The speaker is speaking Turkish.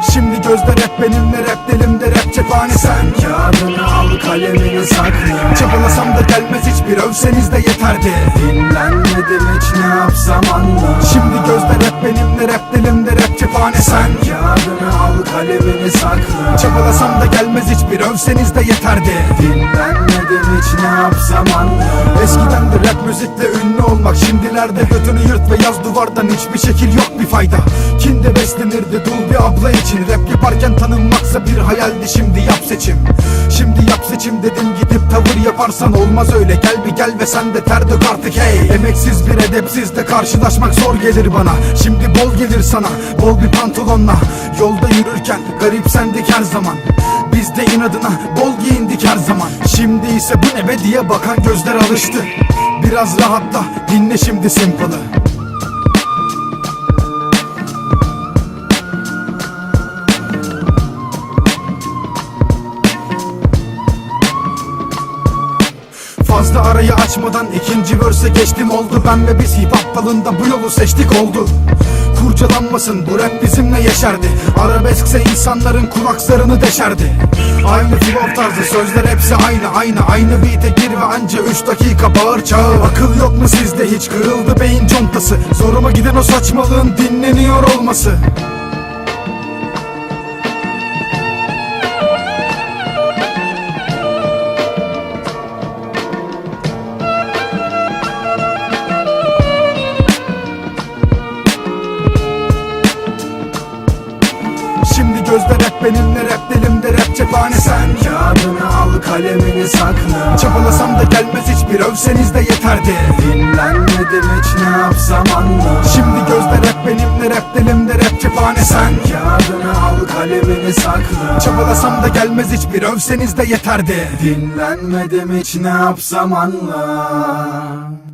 Şimdi gözde rap benimle rap dilimde rap cephane. Sen kağıdını al kalemini sakla. Çabalasam da gelmez hiçbir övseniz de yeterdi. Dinlenmedim hiç ne yapsam anla. Şimdi gözde rap benimle rap dilimde rap cephane. Sen kağıdını al kalemini sakla. Çabalasam da gelmez hiçbir övseniz de yeterdi. Dinlenmedim hiç ne yapsam anla. Eskiden de rap müzikle Şimdilerde götünü yırt ve yaz duvardan hiçbir şekil yok bir fayda. Kinde beslenirdi dul bir abla için. Rap yaparken tanınmaksa bir hayaldi şimdi yap seçim. Şimdi yap seçim dedim gidip tavır yaparsan olmaz öyle. Gel bir gel ve sen de ter dök artık hey. Emeksiz bir edepsizle karşılaşmak zor gelir bana. Şimdi bol gelir sana bol bir pantolonla. Yolda yürürken garipsendik her zaman. Biz de inadına bol giyindik her zaman. Şimdi ise bu ne be diye bakan gözler alıştı Biraz rahatla dinle şimdi Simple'ı Fazla arayı açmadan ikinci verse geçtim oldu. Ben ve biz hip hop dalında bu yolu seçtik oldu. Kurcalanmasın bu rap bizimle yeşerdi. Arabeskse insanların kulaklarını deşerdi. Aynı flow tarzı sözler hepsi aynı aynı Aynı beat'e gir ve anca 3 dakika bağır çağır. Akıl yok mu sizde? Hiç kırıldı beyin contası. Zoruma giden o saçmalığın dinleniyor olması Gözde rap benimle rap dilimde rap cephane Sen. Kağıdını al kalemini sakla. Çabalasam da gelmez hiçbir övseniz de yeterdi. Dinlenmedim hiç ne yapsam anla Şimdi gözde rap benimle rap dilimde rap cephane Sen. Kağıdını al kalemini sakla. Çabalasam da gelmez hiçbir övseniz de yeterdi. Dinlenmedim hiç ne yapsam anla